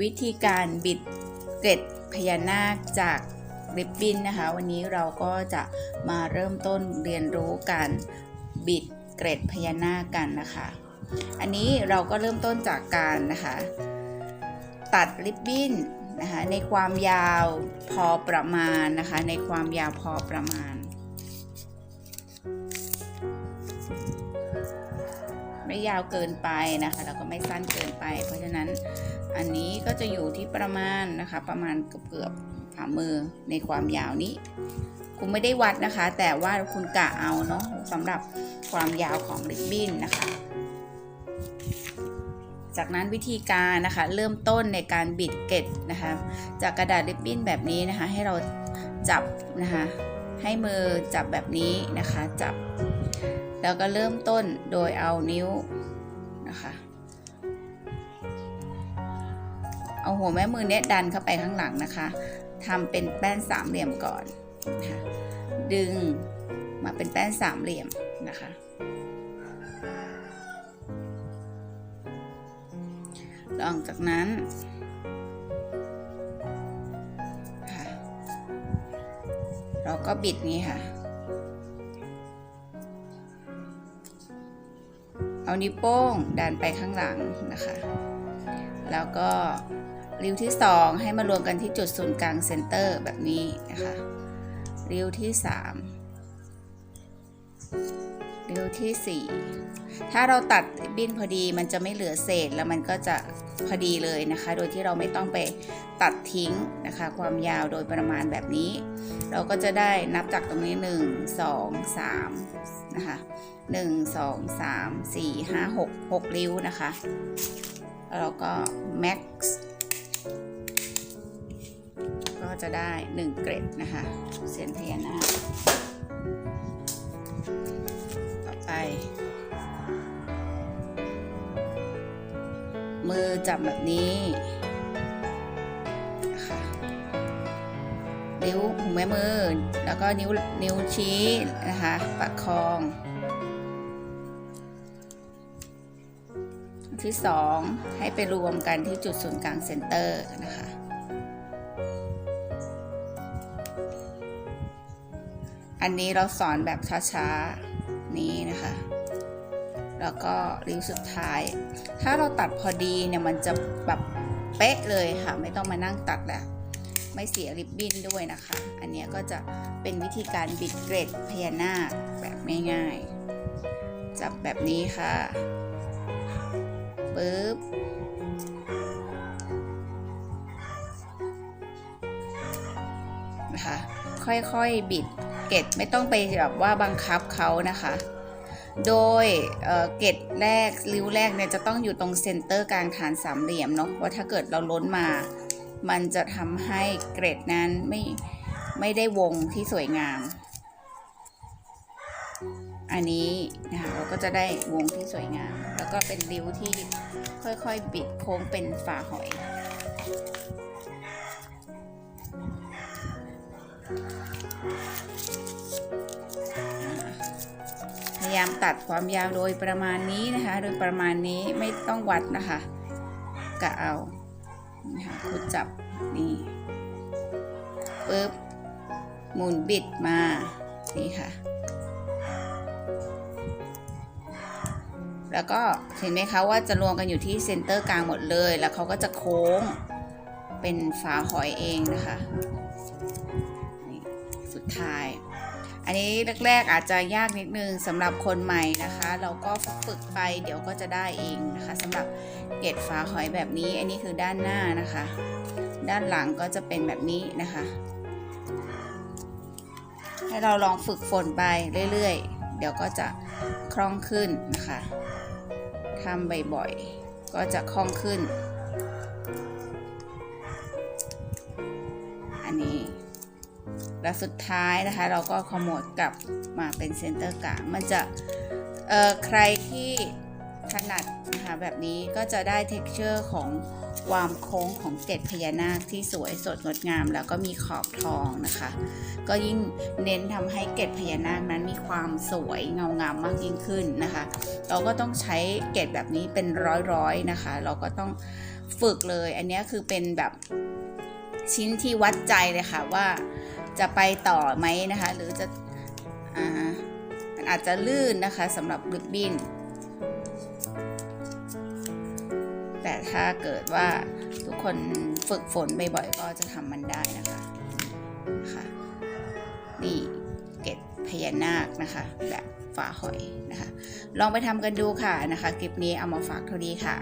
วิธีการบิดเกล็ดพญานาคจากริบบิ้นนะคะ วันนี้เราก็จะมาเริ่มต้นเรียนรู้การบิดเกล็ดพญานาคกันนะคะ อันนี้เราก็เริ่มต้นจากการนะคะ ตัดริบบิ้นนะคะในความยาวพอประมาณนะคะ ในความยาวพอประมาณ ไม่ยาวเกินไปนะคะแล้วก็ไม่สั้นเกินไป เพราะฉะนั้น อันนี้ก็จะอยู่ที่ประมาณนะคะ ประมาณเกือบเกือบฝ่ามือในความยาวนี้ คุณไม่ได้วัดนะคะ แต่ว่าคุณกะเอาเนาะสำหรับความยาวของริบบิ้นนะคะ จากนั้นวิธีการนะคะ เริ่มต้นในการบิดเกล็ดนะคะ จากกระดาษริบบิ้นแบบนี้นะคะ ให้เราจับนะคะ ให้มือจับแบบนี้นะคะ จับ แล้วก็เริ่มต้นโดยเอานิ้วนะคะ เอาหัวแม่มือเนี้ยดันเข้าไปข้างหลังนะคะทำเป็นแป้นสามเหลี่ยมก่อนนะคะดึงมาเป็นแป้นสามเหลี่ยมนะคะ หลังจากนั้นค่ะเราก็บิดนี้ค่ะ เอานิ้วโป้งดันไปข้างหลังนะคะ แล้วก็ ริ้วที่ 2 ให้มารวมกันที่จุดศูนย์กลางเซนเตอร์แบบนี้นะคะริ้วที่ 3 ริ้วที่ 4 ถ้าเราตัดบินพอดีมันจะไม่เหลือเศษแล้วมันก็จะพอดีเลยนะคะ โดยที่เราไม่ต้องไปตัดทิ้งนะคะ ความยาวโดยประมาณแบบนี้ เราก็จะได้นับจากตรงนี้ 1 2 3นะคะหนึ่งสองสามสี่ห้าหกหกริ้วนะคะ แล้วเราก็ max ก็จะได้หนึ่งเกรดนะคะเส้นพญานาคต่อไป มือจับแบบนี้นะคะนิ้วหูแม่มือ แล้วก็นิ้วนิ้วชี้นะคะประคอง ที่ 2 ให้ไปรวมกันที่จุดศูนย์กลางเซนเตอร์นะคะ อันนี้เราสอนแบบช้าๆ นี้นะคะ แล้วก็ริ้วสุดท้าย ถ้าเราตัดพอดีเนี่ยมันจะแบบเป๊ะเลยค่ะ ไม่ต้องมานั่งตัดแล้วไม่เสียริบบิ้นด้วยนะคะ อันนี้ก็จะเป็นวิธีการบิดเกรดพญานาคแบบง่ายๆ จับแบบนี้ค่ะ ปึ๊บนะคะค่อยๆบิดเกตไม่ต้องไปแบบว่าบังคับเขานะคะ โดยเเกตแรกริ้วแรกเนี่ยจะต้องอยู่ตรงเซนเตอร์กลางฐานสามเหลี่ยมเนาะว่าถ้าเกิดเราล้นมา มันจะทำให้เกรดนั้นไม่ไม่ได้วงที่สวยงาม อันนี้นะคะเราก็จะได้วงที่สวยงาม แล้วก็เป็นริ้วที่ค่อยๆ บิดโค้งเป็นฝาหอย พยายามตัดความยาวโดยประมาณนี้นะคะ โดยประมาณนี้ไม่ต้องวัดนะคะกะเอานะคะคุณจับนี่ปึ๊บหมุนบิดมานี่ค่ะ แล้วก็เห็นไหมคะว่าจะรวมกันอยู่ที่เซนเตอร์กลางหมดเลย แล้วเขาก็จะโค้งเป็นฝาหอยเองนะคะสุดท้าย อันนี้แรกๆอาจจะยากนิดนึงสำหรับคนใหม่นะคะ เราก็ฝึกไปเดี๋ยวก็จะได้เองนะคะสำหรับเกล็ดฝาหอยแบบนี้ อันนี้คือด้านหน้านะคะ ด้านหลังก็จะเป็นแบบนี้นะคะ ให้เราลองฝึกฝนไปเรื่อยๆ เดี๋ยวก็จะคล่องขึ้นนะคะำบ่อยๆ ก็จะคล่องขึ้น อันนี้ แล้วสุดท้ายนะคะ เราก็ขมดกลับมาเป็นเซนเตอร์กลาง มันจะ เอ่อใครที่ ถนัดนะคะแบบนี้ก็จะได้ t e x t อร์ของความโค้งของเกล็ดพญานาคที่สวยสดงดงาม แล้วก็มีขอบทองนะคะ ก็ยิ่งเน้นทำให้เกล็ดพญานาคนั้นมีความสวยเงางามมากยิ่งขึ้นนะคะ เราก็ต้องใช้เกล็ดแบบนี้เป็นร้อยๆนะคะ เราก็ต้องฝึกเลย อันนี้คือเป็นแบบชิ้นที่วัดใจเลยค่ะว่าจะไปต่อไหมนะคะ หรือจะอามันอาจจะลื่นนะคะสำหรับริบบิ้น ถ้าเกิดว่าทุกคนฝึกฝนบ่อยๆก็จะทำมันได้นะคะค่ะนี่เกล็ดพญานาคนะคะ แบบฝาหอยนะคะ ลองไปทำกันดูค่ะนะคะคลิปนี้เอามาฝากเท่านี้ค่ะ